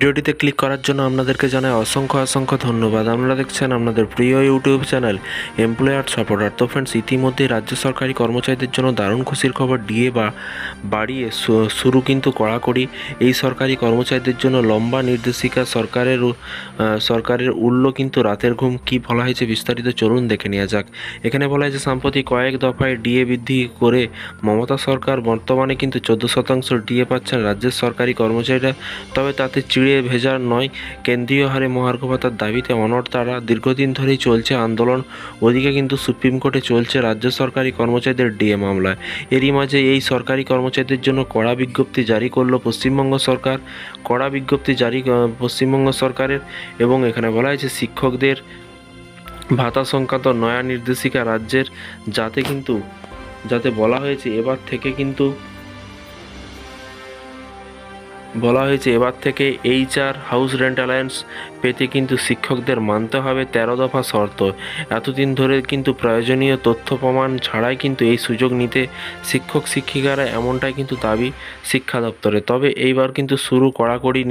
ভিডিওটিতে ক্লিক করার জন্য আপনাদেরকে জানাই অসংখ্য অসংখ্য ধন্যবাদ। আপনারা দেখছেন আপনাদের প্রিয় ইউটিউব চ্যানেল এমপ্লয়ার সাপোর্টার তো ফ্রেন্ডস ইতিমধ্যে রাজ্য সরকারি কর্মচারীদের জন্য দারুণ খুশির খবর ডিএ বা বাড়িয়ে শুরু কিন্তু কড়াকড়ি। এই সরকারি কর্মচারীদের জন্য লম্বা নির্দেশিকা, সরকারের সরকারের উল্ল কিন্তু রাতের ঘুম কি বলা হয়েছে বিস্তারিত চলুন দেখে নেওয়া যাক। এখানে বলা হয়েছে, সাম্প্রতিক কয়েক দফায় ডিএ বৃদ্ধি করে মমতা সরকার বর্তমানে কিন্তু চোদ্দ শতাংশ ডিএ পাচ্ছেন রাজ্যের সরকারি কর্মচারীরা। তবে তাতে চিড়ে ভেজা নয়। কেন্দ্রীয় হারে মহার্ঘ ভাতার দাবিতে অনড় তারা দীর্ঘদিন ধরেই চলছে আন্দোলন। ওদিকে কিন্তু সুপ্রিম কোর্টে চলছে রাজ্য সরকারি কর্মচারীদের ডিএ মামলায় এরই মাঝে এই সরকারি কর্মচারীদের জন্য কড়া বিজ্ঞপ্তি জারি করল পশ্চিমবঙ্গ সরকার। কড়া বিজ্ঞপ্তি জারি পশ্চিমবঙ্গ সরকারের এবং এখানে বলা হয়েছে শিক্ষকদের ভাতা সংক্রান্ত নয়া নির্দেশিকা রাজ্যের। যাতে কিন্তু, যাতে বলা হয়েছে এবার থেকে কিন্তু বলা হয়েছে, এবার থেকে H R house rent allowance পেতে কিন্তু শিক্ষকদের মানতে হবে তেরো দফা শর্ত। এতদিন ধরে কিন্তু প্রয়োজনীয় তথ্য প্রমাণ ছাড়াই কিন্তু এই সুযোগ নিতে শিক্ষক, শিক্ষিকারা এমনটাই কিন্তু দাবি শিক্ষা দপ্তরে। তবে এইবার কিন্তু শুরু কড়াকড়ি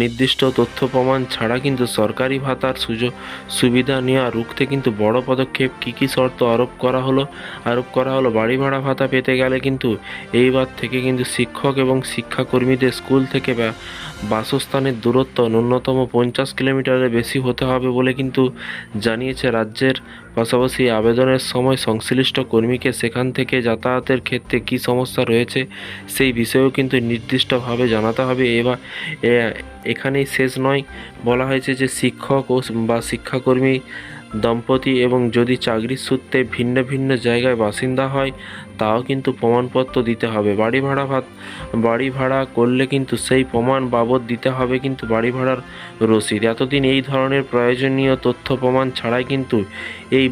নির্দিষ্ট তথ্য প্রমাণ ছাড়া কিন্তু সরকারি ভাতার সুযোগ সুবিধা নেওয়া রুখতে কিন্তু বড় পদক্ষেপ। কী কী শর্ত আরোপ করা হলো, আরোপ করা হলো, বাড়ি ভাড়া ভাতা পেতে গেলে কিন্তু এইবার থেকে কিন্তু শিক্ষক এবং শিক্ষাকর্মীদের স্কুল থেকে বাসস্থানের দূরত্ব ন্যূনতম পঞ্চাশ কিলোমিটারের বেশি হতে হবে বলে কিন্তু জানিয়েছে রাজ্যের পাশাপাশি আবেদনের সময় সংশ্লিষ্ট কর্মীকে সেখান থেকে যাতায়াতের ক্ষেত্রে কী সমস্যা রয়েছে সেই বিষয়েও কিন্তু নির্দিষ্টভাবে জানাতে হবে। এবার এখানেই শেষ নয়। বলা হয়েছে যে শিক্ষক ও বা শিক্ষাকর্মী দম্পতি এবং যদি চাকরির সূত্রে ভিন্ন ভিন্ন জায়গায় বাসিন্দা হয়, তাও কিন্তু প্রমাণপত্র দিতে হবে। বাড়ি ভাড়া ভাত, বাড়ি ভাড়া করলে কিন্তু সেই প্রমাণ বাবদ দিতে হবে কিন্তু বাড়ি ভাড়ার রসিদ। এতদিন এই ধরনের প্রয়োজনীয় তথ্য প্রমাণ ছাড়াই কিন্তু এই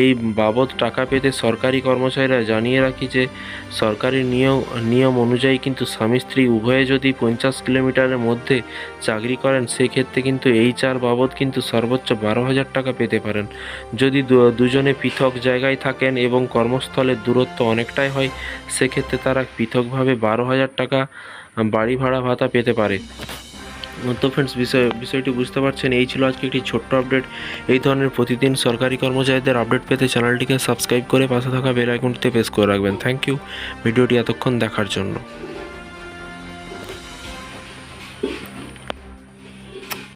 এই বাবদ টাকা পেতে সরকারি কর্মচারীরা জানিয়ে রাখি যে, সরকারি নিয়ম নিয়ম অনুযায়ী কিন্তু স্বামী স্ত্রী উভয়ে যদি পঞ্চাশ কিলোমিটারের মধ্যে চাকরি করেন, সেক্ষেত্রে কিন্তু এই চার বাবদ কিন্তু সর্বোচ্চ বারো হাজার টাকা পেতে পারেন যদি দুজনে পৃথক জায়গায় থাকেন এবং কর্মস্থলের দূরত্ব অনেকটাই হয়, সেক্ষেত্রে তারা পৃথকভাবে বারো হাজার টাকা বাড়ি ভাড়া ভাতা পেতে পারে। তো ফ্রেন্ডস বিষয় বিষয়টি বুঝতে পারছেন, এই ছিল আজকে একটি ছোট্ট আপডেট এই ধরনের প্রতিদিন সরকারি কর্মচারীদের আপডেট পেতে চ্যানেলটিকে সাবস্ক্রাইব করে পাশে থাকা বেল আইকনটিতে প্রেস করে রাখবেন। থ্যাংক ইউ ভিডিওটি এতক্ষণ দেখার জন্য।